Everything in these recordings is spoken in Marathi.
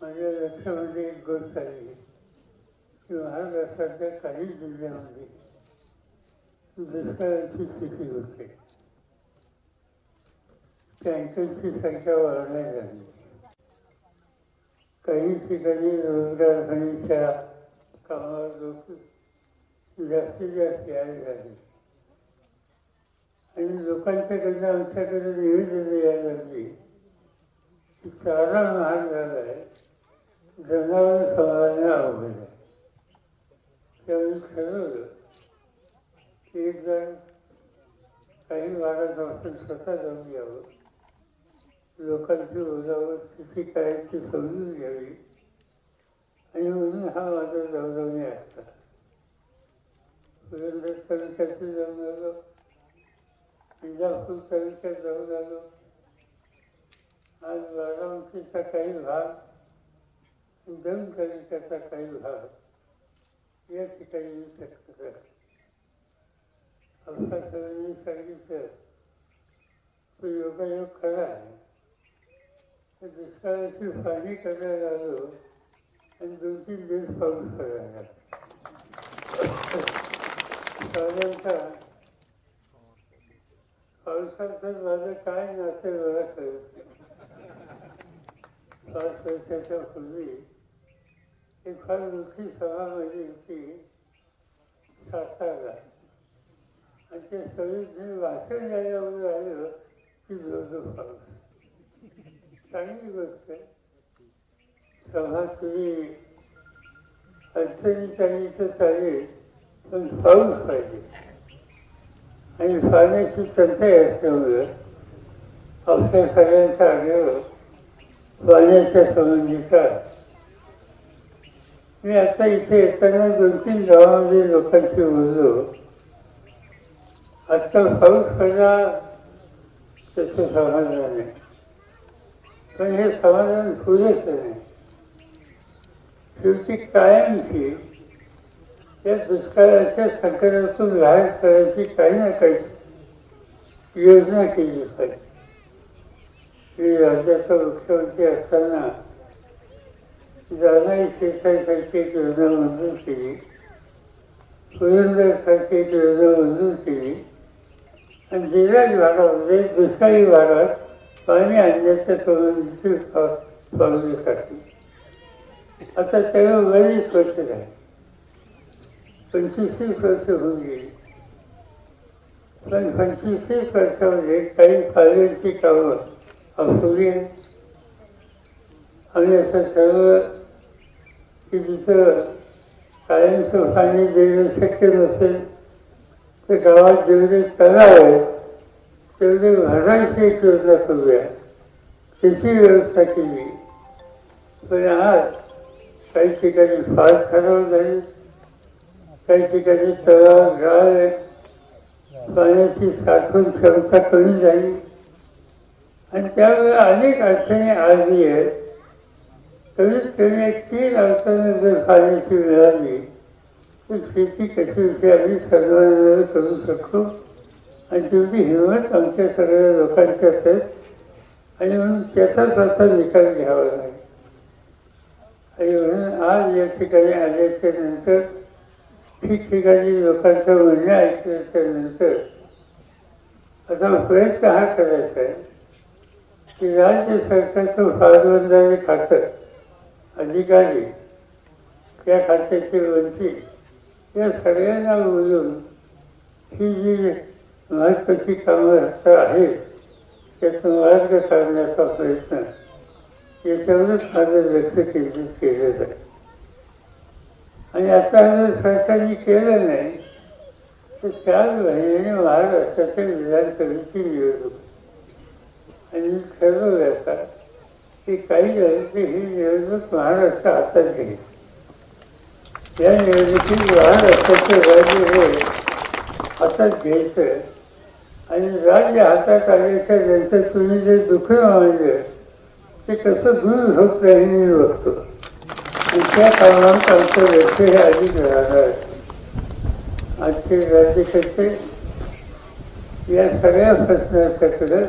माझ्या लक्षामध्ये एक गोष्ट आली. की महाराष्ट्राच्या काही जिल्ह्यामध्ये दुष्काळाची स्थिती होते. टँकरची संख्या वाढण्यात झाली काही ठिकाणी रोजगार हमीच्या कामावर लोक जास्तीत जास्त यायला झाले आणि लोकांच्याकडनं आमच्याकडे निवेदन यायला लागली की चारा महाग झाला. जनावर सांभाळणं अवघड आहे त्यावेळी ठरवलं की एकदा काही भागात आपण स्वतः जाऊन यावं लोकांची ओलावर स्थिती काय ती समजून घ्यावी आणि म्हणून हा माझा जाऊजाऊनी असता पुरंदर तालुक्यात जाऊन आलो इंदापूर तालुक्यात जाऊन आलो आज बारामतीचा काही भाग दौंड तालुक्याचा काही भाग या ठिकाणी मी शकतो आपल्या सर्वांनी सांगितलं तो योगायोग खरा आहे तर दुष्काळाची पाणी करायला आलो आणि दोन तीन दिवस पाऊस करायला साधारणतः पावसाचं माझं काय नाते मला कळत नाही. पाच वर्षाच्या पूर्वी एक फार मोठी सभा माझी होती सातारा आणि ते सगळे वाचन द्यायला म्हणून राहिलं की जो पाऊस चांगली गोष्ट आहे. सभा तुम्ही अडचणी चांगली तर चालेल पण पाऊस पाहिजे. आणि पाण्याची टंचाई असल्यामुळं आपल्या सगळ्यांचा आग्रह पाण्याच्या संबंधीचा मी आता इथे येताना दोन तीन गावामध्ये लोकांशी बोललो. आत्ता पाऊस पडला त्याचं समाधान आहे. पण हे समाधान पुरेसं नाही. शेवटी कायमची या दुष्काळाच्या संकटातून बाहेर करायची काही ना काही योजना केली पाहिजे. मी राज्याचा मुख्यमंत्री असताना जाणारी शेतासारखी एक योजना मंजूर केली पुरंदरसारखी एक योजना मंजूर केली आणि जिल्हा भागामध्ये दुष्काळी भागात पाणी आणण्याच्या संबंधीची पावले टाकली आता तेव्हा बरीच वर्ष आहे पंचवीस तीस वर्ष होऊन गेली पण पंचवीस तीस वर्षामध्ये काही फायद्यांची कामं अपुरी आहेत आम्ही असं सर्व की जिथं कायमचं पाणी देणं शक्य नसेल तर गावात जेवढे तलाव आहेत तेवढे भरायची एक योजना करूया. त्याची व्यवस्था केली. पण आज काही ठिकाणी फार खराब झाली काही ठिकाणी तलाव गाळ आहेत पाण्याची साठवण क्षमता कमी झाली आणि त्यामुळे अनेक अडचणी आली आहेत. कमीत कमी तीन अडचणी जर पाण्याची आली तर शेती कशी विषयी आम्ही सर्वांना करू शकतो. आणि तेवढी हिंमत आमच्या सगळ्या लोकांच्यात आहे. आणि म्हणून त्याचाच आता निकाल घ्यावा लागेल. आणि म्हणून आज या ठिकाणी आल्याच्यानंतर ठिकठिकाणी लोकांचं म्हणणं ऐकल्याच्या नंतर आता प्रयत्न हा करायचा आहे की राज्य सरकारचं फाळबंदारी खातं अधिकारी त्या खात्याचे मंत्री या सगळ्यांना मिळून ही जी महत्वाची कामं आता आहेत त्यातून मार्ग काढण्याचा प्रयत्न याच्यावरच माझं लक्ष केंद्रित केलं जाईल. आणि आता जर सरकारने केलं नाही तर चार महिन्याने महाराष्ट्राच्या विधानसभेची निवडणूक. आणि ठरवलं आता की काही झालं ही निवडणूक महाराष्ट्र हातात घेईल या निवडणुकीत महाराष्ट्राचं राज्य हे हातात घ्यायचं आणि राज्य हातात आल्याच्यानंतर तुम्ही जे दुःख मानलं ते कसं दूर होत नाही मी बघतो. आणि त्या कारणात आमचं लक्ष हे अधिक राहणार आहे. आजचे राज्यकर्ते या सगळ्या प्रश्नांच्याकडं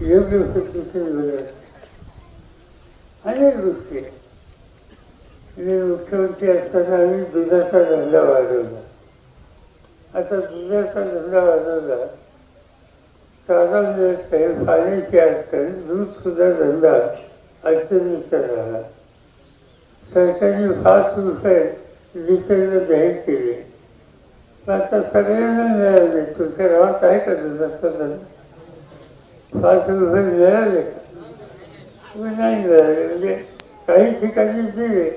योग्य पद्धतीने बघत अनेक गोष्टी. आहे मी मुख्यमंत्री असताना आम्ही दुधाचा धंदा वाढवला. आता दुधाचा धंदा वाढवला साधा मिळत नाही पाण्याची अडचण दूध सुद्धा धंदा अडचणीचा झाला. सरकारने पाच रुपये लिटरला जाहीर केले. आता सगळ्यांना मिळाले. तुमच्या गावात आहे का दुधाचा धंदा? पाच रुपये मिळाले का? तुम्ही नाही मिळाले म्हणजे काही ठिकाणी दिले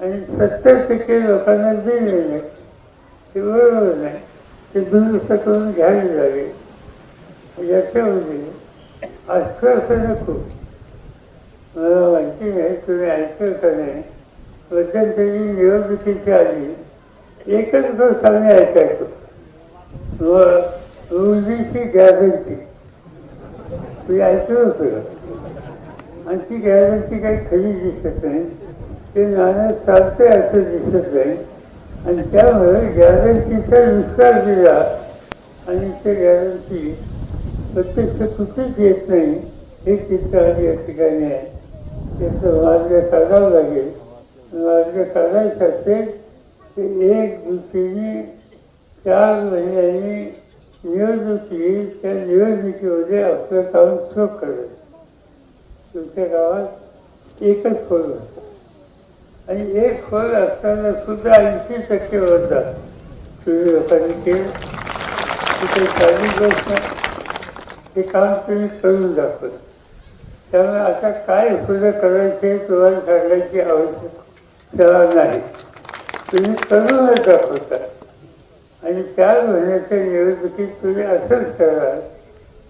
आणि सत्तर टक्के लोकांना दिले नाही. ते बरोबर नाही. ते दुरुस्त करून घ्यावे लागेल. याच्यामध्ये म्हणजे म्हणजे आश्वासनं खूप मला माहिती नाही तुम्ही ऐकलं का नाही? मध्यंतरी निवडणुकीची आली एकच गोष्ट आम्ही ऐकायचो. व रुंदीची गॅरंटी. तुम्ही ऐकलं होतं आणि ती गॅरंटी काही खाली दिसत नाही. ते नाणं चालते असं दिसत नाही. आणि त्यामुळे गॅरंटीचा विस्तार दिला. आणि ते गॅरंटी प्रत्यक्ष कुठेच येत नाही. हे चित्र आज या ठिकाणी आहे. त्याचं मार्ग काढावं लागेल. मार्ग काढायचं असेल ते एक दुसरीने चार महिन्यांनी निवडणूक येईल. त्या निवडणुकीमध्ये आपलं काम चोख करेल. तुमच्या गावात एकच खोल आणि एक खोल असताना सुद्धा ऐंशी टक्के मतदान तुम्ही लोकांनी केलं तिथे चालू गोष्ट हे काम तुम्ही करून दाखवलं. त्यामुळे आता काय सुद्धा करायचे तुम्हाला सांगायची आवश्यकता नाही. तुम्ही करूनच दाखवता. आणि चार महिन्याच्या निवडणुकीत तुम्ही असंच करा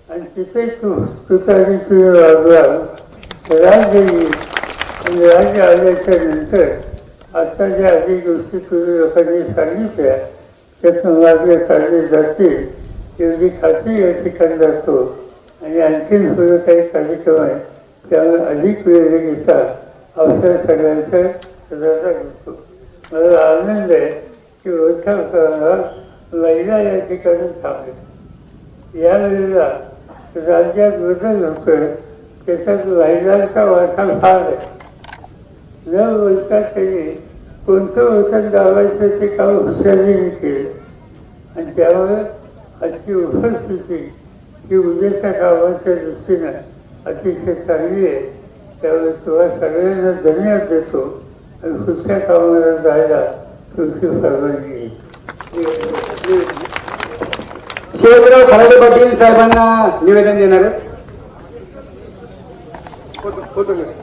आणि तिथे तू तुतारी तुम्ही वागवा राज्य राज्य आल्याच्यानंतर आता ज्या आधी गोष्टी तुम्ही लोकांनी सांगितल्या त्यातून मार्ग काढले जातील. एवढी खात्री या ठिकाणी जातो आणि आणखीन सुद्धा काही कार्यक्रम आहे त्यामुळे अधिक वेळ घेता अवसर सगळ्यांचा सदाचा घेतो मला आनंद आहे की मोठ्या प्रमाणात महिला या ठिकाणी थांबले यावेळेला राज्यात बदल होतोय. त्याच्यात महिलांचा वाटा फार आहे. न बोलता त्यांनी कोणतं औषध दावायचं ते काम हुशारीने केलं? आणि त्यामुळे अशी उपस्थिती ही उद्याच्या कामाच्या दृष्टीनं अतिशय चांगली आहे. त्यामुळे तुला सगळ्यांना धन्यवाद देतो आणि पुढच्या कामाला जायला तुमची परवानगी आहे. शिवराव खराडे पाटील साहेबांना निवेदन देणार. आहेत